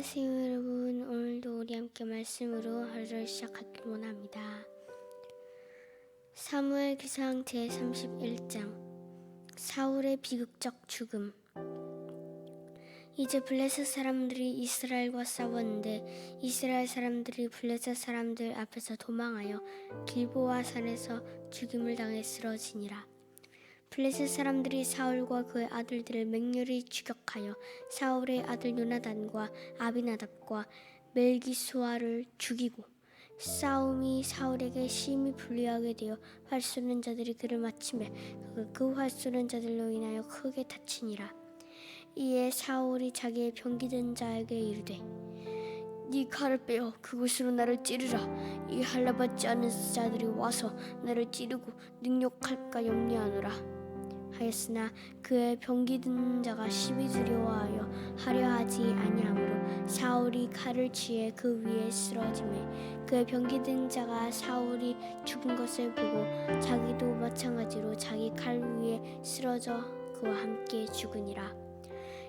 안녕하세요 여러분. 오늘도 우리 함께 말씀으로 하루를 시작하길 원합니다. 사무엘 기상 제31장. 사울의 비극적 죽음. 이제 블레셋 사람들이 이스라엘과 싸웠는데 이스라엘 사람들이 블레셋 사람들 앞에서 도망하여 길보아 산에서 죽임을 당해 쓰러지니라 블레셋 사람들이 사울과 그의 아들들을 맹렬히 추격하여 사울의 아들 요나단과 아비나답과 멜기수아를 죽이고 싸움이 사울에게 심히 불리하게 되어 활 쏘는 자들이 그를 마침에 그활 쏘는 자들로 인하여 크게 다치니라. 이에 사울이 자기의 병기든 자에게 이르되 네 칼을 빼어 그곳으로 나를 찌르라. 이 할라받지 않은 자들이 와서 나를 찌르고 능욕할까 염려하노라 하였으나 그의 병기 든 자가 심히 두려워하여 하려 하지 아니하므로 사울이 칼을 취해 그 위에 쓰러짐에 그의 병기 든 자가 사울이 죽은 것을 보고 자기도 마찬가지로 자기 칼 위에 쓰러져 그와 함께 죽으니라.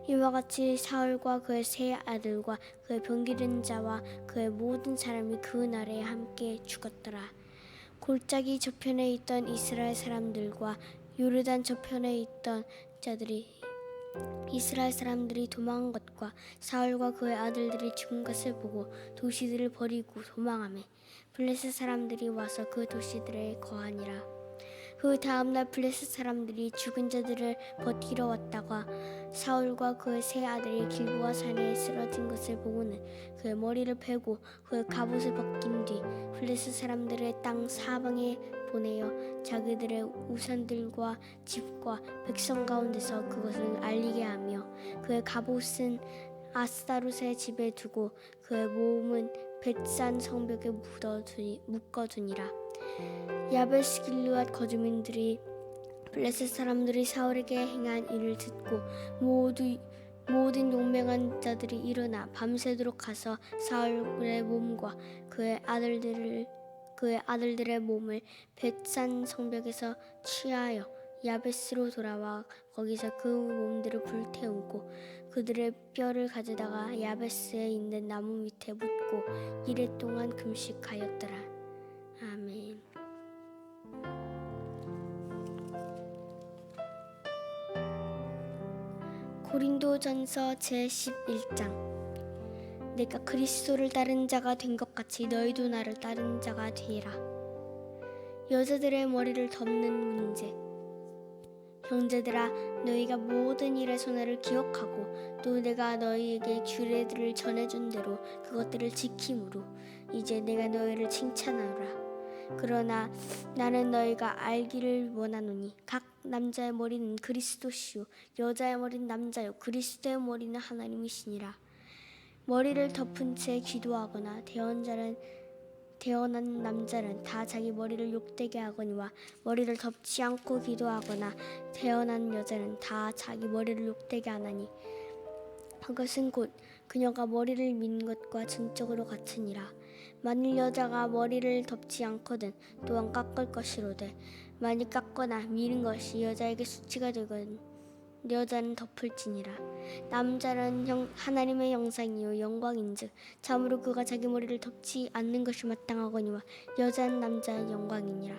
이와 같이 사울과 그의 세 아들과 그의 병기 든 자와 그의 모든 사람이 그 날에 함께 죽었더라. 골짜기 저편에 있던 이스라엘 사람들과 요르단 저편에 있던 자들이 이스라엘 사람들이 도망한 것과 사울과 그의 아들들이 죽은 것을 보고 도시들을 버리고 도망하며 블레셋 사람들이 와서 그 도시들에 거하니라. 그 다음날 블레셋 사람들이 죽은 자들을 버티러 왔다가 사울과 그의 세 아들이 길보아 산에 쓰러진 것을 보고는 그의 머리를 베고 그의 갑옷을 벗긴 뒤 블레셋 사람들의 땅 사방에 보내어 자기들의 우산들과 집과 백성 가운데서 그것을 알리게 하며 그의 갑옷은 아스타롯의 집에 두고 그의 몸은 벳산 성벽에 묻어두니, 묶어두니라 야베스 길르앗 거주민들이 블레셋 사람들이 사울에게 행한 일을 듣고 모두 모든 용맹한 자들이 일어나 밤새도록 가서 사울의 몸과 그의 아들들을 그의 아들들의 몸을 벳산 성벽에서 취하여 야베스로 돌아와 거기서 그 몸들을 불태우고 그들의 뼈를 가져다가 야베스에 있는 나무 밑에 묻고 이래 동안 금식하였더라. 아멘. 고린도전서 제11장 내가 그리스도를 따른 자가 된 것 같이 너희도 나를 따른 자가 되라. 여자들의 머리를 덮는 문제. 형제들아, 너희가 모든 일에 손해를 기억하고 또 내가 너희에게 규례들을 전해준 대로 그것들을 지킴으로 이제 내가 너희를 칭찬하노라. 그러나 나는 너희가 알기를 원하노니 각 남자의 머리는 그리스도시요 여자의 머리는 남자요 그리스도의 머리는 하나님이시니라. 머리를 덮은 채 기도하거나 대언자는 태어난 남자는 다 자기 머리를 욕되게 하거니와 머리를 덮지 않고 기도하거나 태어난 여자는 다 자기 머리를 욕되게 하나니 그것은 곧 그녀가 머리를 민 것과 전적으로 같으니라 만일 여자가 머리를 덮지 않거든 또한 깎을 것이로되 만일 깎거나 미는 것이 여자에게 수치가 되거든 여자는 덮을지니라. 남자는 형, 하나님의 영상이요 영광인즉 참으로 그가 자기 머리를 덮지 않는 것이 마땅하거니와 여자는 남자의 영광이니라.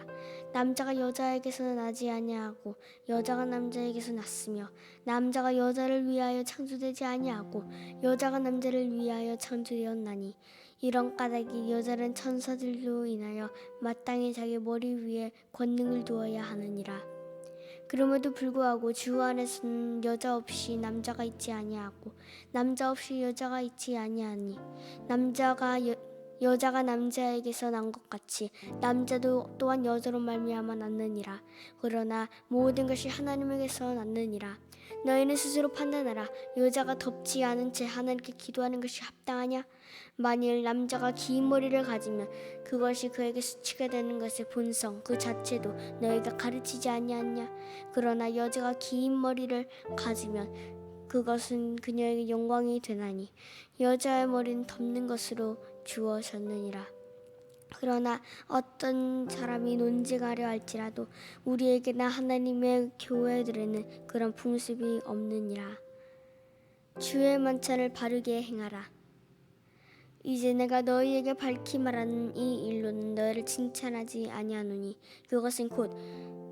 남자가 여자에게서 나지 아니하고 여자가 남자에게서 났으며 남자가 여자를 위하여 창조되지 아니하고 여자가 남자를 위하여 창조되었나니 이런 까닭이 여자는 천사들로 인하여 마땅히 자기 머리 위에 권능을 두어야 하느니라. 그럼에도 불구하고 주 안에서는 여자 없이 남자가 있지 아니하고 남자 없이 여자가 있지 아니하니 남자가 여, 여자가 남자에게서 난 것 같이 남자도 또한 여자로 말미암아 낳느니라. 그러나 모든 것이 하나님에게서 낳느니라 너희는 스스로 판단하라. 여자가 덮지 않은 채 하나님께 기도하는 것이 합당하냐? 만일 남자가 긴 머리를 가지면 그것이 그에게 수치가 되는 것의 본성 그 자체도 너희가 가르치지 아니하냐? 그러나 여자가 긴 머리를 가지면 그것은 그녀에게 영광이 되나니 여자의 머리는 덮는 것으로 주어졌느니라 그러나 어떤 사람이 논쟁하려 할지라도 우리에게나 하나님의 교회들에는 그런 풍습이 없느니라 주의 만찬을 바르게 행하라. 이제 내가 너희에게 밝히 말하는 이 일로는 너희를 칭찬하지 아니하노니 그것은 곧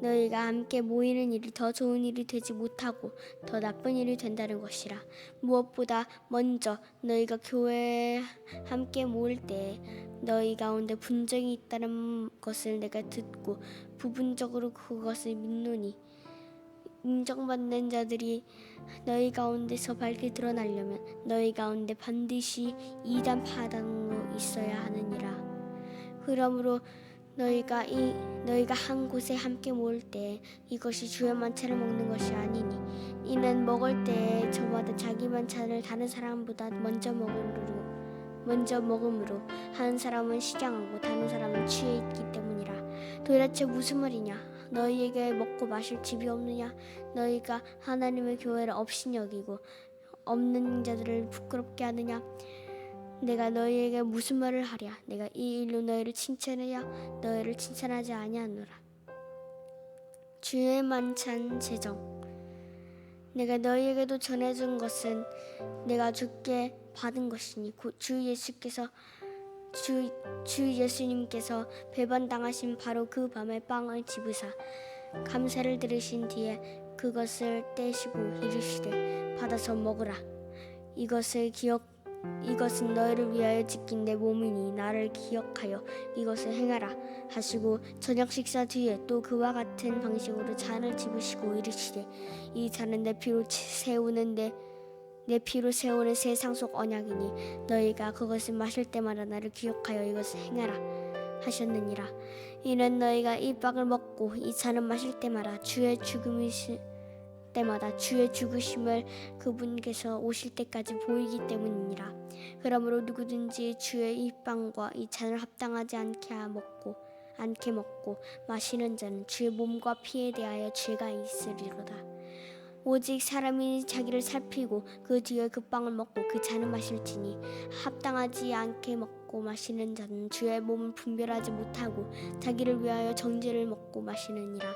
너희가 함께 모이는 일이 더 좋은 일이 되지 못하고 더 나쁜 일이 된다는 것이라. 무엇보다 먼저 너희가 교회에 함께 모일 때에 너희 가운데 분쟁이 있다는 것을 내가 듣고 부분적으로 그것을 믿노니 인정받는 자들이 너희 가운데서 밝게 드러나려면 너희 가운데 반드시 이단 파당으로 있어야 하느니라. 그러므로 너희가 이 너희가 한 곳에 함께 모을 때 이것이 주의 만찬을 먹는 것이 아니니 이는 먹을 때에 저마다 자기 만찬을 다른 사람보다 먼저 먹음으로 먼저 먹음으로 한 사람은 시장하고 다른 사람은 취해 있기 때문이라. 도대체 무슨 말이냐? 너희에게 먹고 마실 집이 없느냐? 너희가 하나님의 교회를 없인 여기고 없는 자들을 부끄럽게 하느냐? 내가 너희에게 무슨 말을 하랴? 내가 이 일로 너희를 칭찬해야 너희를 칭찬하지 아니하노라. 주의 만찬 제정. 내가 너희에게도 전해준 것은 내가 주께 받은 것이니 곧주 예수께서 주, 주 예수님께서 배반당하신 바로 그 밤에 빵을 집으사 감사를 들으신 뒤에 그것을 떼시고 이르시되 받아서 먹으라. 이것을 기억 이것은 너희를 위하여 지킨 내 몸이니 나를 기억하여 이것을 행하라 하시고 저녁 식사 뒤에 또 그와 같은 방식으로 잔을 집으시고 이르시되 이 잔은 내 피로 세우는데 내 피로 세우는 세상 속 언약이니 너희가 그것을 마실 때마다 나를 기억하여 이것을 행하라 하셨느니라. 이는 너희가 이 빵을 먹고 이 잔을 마실 때마다 주의 죽음이실 때마다 주의 죽으심을 그분께서 오실 때까지 보이기 때문이니라. 그러므로 누구든지 주의 이 빵과 이 잔을 합당하지 않게 먹고 않게 먹고 마시는 자는 주의 몸과 피에 대하여 죄가 있으리로다 오직 사람이 자기를 살피고 그 뒤에 그 빵을 먹고 그 잔을 마실지니 합당하지 않게 먹고 마시는 자는 주의 몸을 분별하지 못하고 자기를 위하여 정죄를 먹고 마시느니라.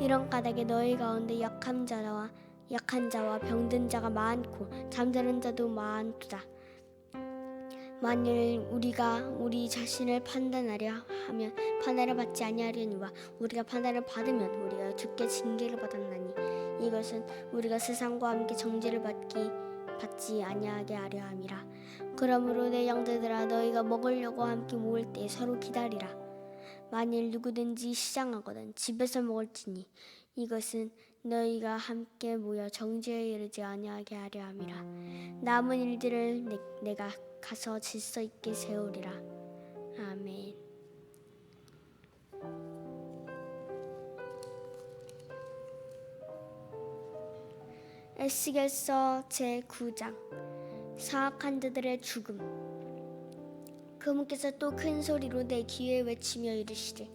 이런 까닭에 너희 가운데 약한 자와 약한 자와 병든 자가 많고 잠자는 자도 많도다. 만일 우리가 우리 자신을 판단하려 하면 판단을 받지 아니하려니와 우리가 판단을 받으면 우리가 주께 징계를 받았나니 이것은 우리가 세상과 함께 정죄를 받기 받지 아니하게 하려 함이라. 그러므로 내 양들들아 너희가 먹으려고 함께 모을 때 서로 기다리라. 만일 누구든지 시장하거든 집에서 먹을지니 이것은 너희가 함께 모여 정죄에 이르지 아니하게 하려 함이라. 남은 일들을 내, 내가 가서 질서 있게 세우리라. 아멘. 에스겔서 제9장. 사악한 자들의 죽음. 그분께서 또 큰 소리로 내 귀에 외치며 이르시되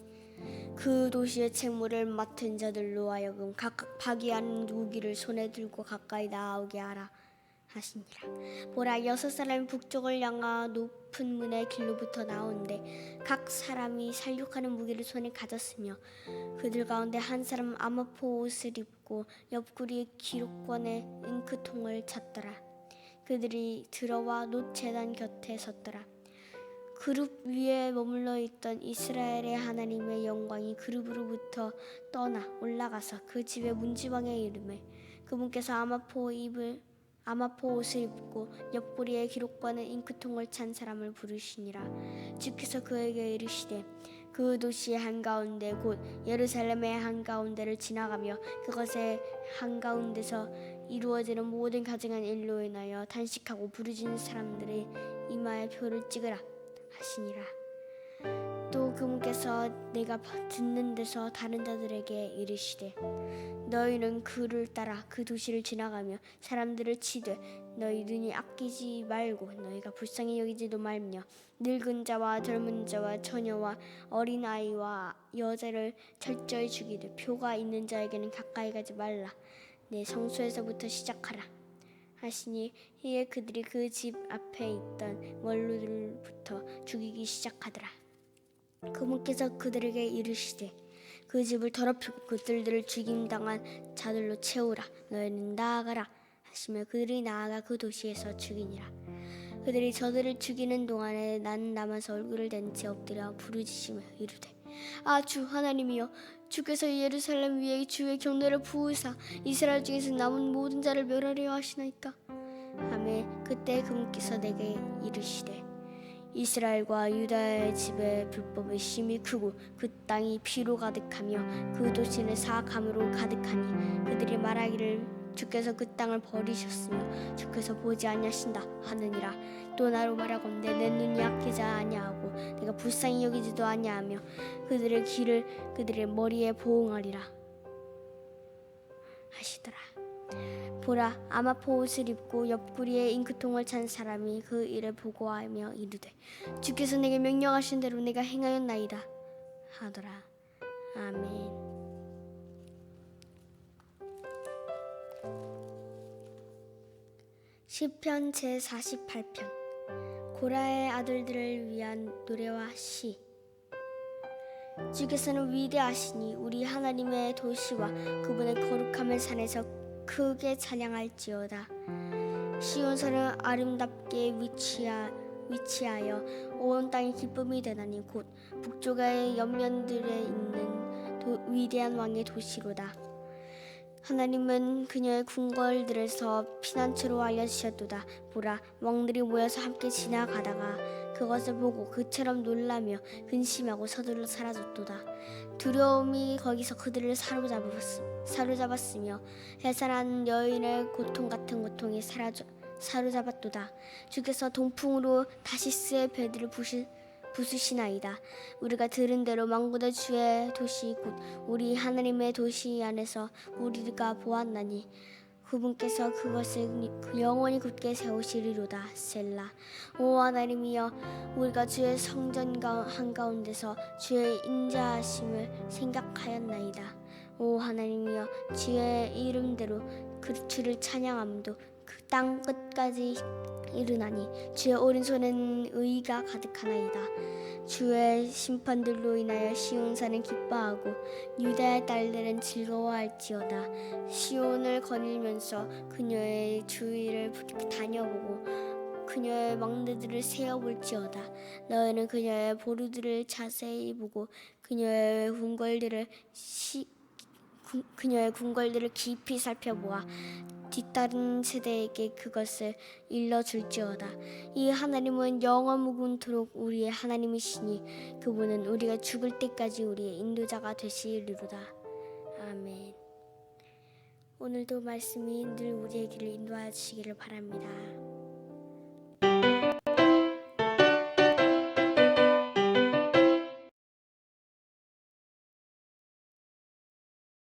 그 도시의 책무를 맡은 자들로 하여금 각각 파기하는 무기를 손에 들고 가까이 나오게 하라 하시니라 보라 여섯 사람이 북쪽을 향하 높은 문의 길로부터 나오는데 각 사람이 살육하는 무기를 손에 가졌으며 그들 가운데 한 사람은 아마포 옷을 입고 옆구리에 기록권의 잉크통을 찼더라. 그들이 들어와 놋 제단 곁에 섰더라. 그룹 위에 머물러 있던 이스라엘의 하나님의 영광이 그룹으로부터 떠나 올라가서 그 집의 문지방에 이르매 그분께서 아마포 입을 아마포 옷을 입고 옆구리에 기록과는 잉크통을 찬 사람을 부르시니라. 주께서 그에게 이르시되 그 도시의 한가운데 곧 예루살렘의 한가운데를 지나가며 그것의 한가운데서 이루어지는 모든 가증한 일로 인하여 단식하고 부르짖는 사람들의 이마에 표를 찍으라 하시니라 또 그분께서 내가 듣는 데서 다른 자들에게 이르시되 너희는 그를 따라 그 도시를 지나가며 사람들을 치되 너희 눈이 아끼지 말고 너희가 불쌍히 여기지도 말며 늙은 자와 젊은 자와 처녀와 어린 아이와 여자를 철저히 죽이되 표가 있는 자에게는 가까이 가지 말라. 내 성소에서부터 시작하라. 하시니 이에 그들이 그 집 앞에 있던 원루들부터 죽이기 시작하더라 그분께서 그들에게 이르시되 그 집을 더럽히고 그들들을 죽임당한 자들로 채우라. 너희는 나아가라 하시며 그들이 나아가 그 도시에서 죽이니라. 그들이 저들을 죽이는 동안에 나는 남아서 얼굴을 댄 채 엎드려 부르짖으며 이르되 아 주 하나님이여 주께서 예루살렘 위에 주의 경례를 부으사 이스라엘 중에서 남은 모든 자를 멸하려 하시나이까? 하매 그때 그분께서 내게 이르시되 이스라엘과 유다의 집의 불법이 심히 크고 그 땅이 피로 가득하며 그 도시는 사악함으로 가득하니 그들이 말하기를 주께서 그 땅을 버리셨으며 주께서 보지 아니하신다 하느니라. 또 나로 말하건대 내 눈이 약해자 아니하고 내가 불쌍히 여기지도 아니하며 그들의 길을 그들의 머리에 보응하리라 하시더라 보라 아마포 옷을 입고 옆구리에 잉크통을 찬 사람이 그 일을 보고하며 이르되 주께서 내게 명령하신 대로 내가 행하였나이다 하더라. 아멘. 시편 제 48편. 고라의 아들들을 위한 노래와 시. 주께서는 위대하시니 우리 하나님의 도시와 그분의 거룩함을 산에서 크게 찬양할지어다. 시온 산은 아름답게 위치하, 위치하여 온 땅이 기쁨이 되나니 곧 북쪽의 옆면들에 있는 도- 위대한 왕의 도시로다. 하나님은 그녀의 궁궐들에서 피난처로 알려주셨도다. 보라, 왕들이 모여서 함께 지나가다가 그것을 보고 그처럼 놀라며 근심하고 서둘러 사라졌도다. 두려움이 거기서 그들을 사로잡았, 사로잡았으며 해산한 여인의 고통 같은 고통이 사라져, 사로잡았도다. 주께서 동풍으로 다시스의 배들을 부시, 부수시나이다. 우리가 들은 대로 망군의 주의 도시 곧 우리 하나님의 도시 안에서 우리가 보았나니 그분께서 그것을 영원히 굳게 세우시리로다 셀라 오 하나님이여 우리가 주의 성전 가- 한가운데서 주의 인자하심을 생각하였나이다 오 하나님이여 주의 이름대로 그 주를 찬양함도 그 땅 끝까지 이르나니 주의 오른손에는 의가 가득하나이다. 주의 심판들로 인하여 시온산은 기뻐하고 유다의 딸들은 즐거워할지어다. 시온을 거닐면서 그녀의 주위를 다녀보고 그녀의 왕대들을 세어볼지어다. 너희는 그녀의 보루들을 자세히 보고 그녀의 궁궐들을 시, 구- 그녀의 궁궐들을 깊이 살펴보아 뒤따른 세대에게 그것을 일러줄지어다. 이 하나님은 영원 무궁토록 우리의 하나님이시니 그분은 우리가 죽을 때까지 우리의 인도자가 되시리로다. 아멘. 오늘도 말씀이 늘 우리의 길을 인도하시기를 바랍니다.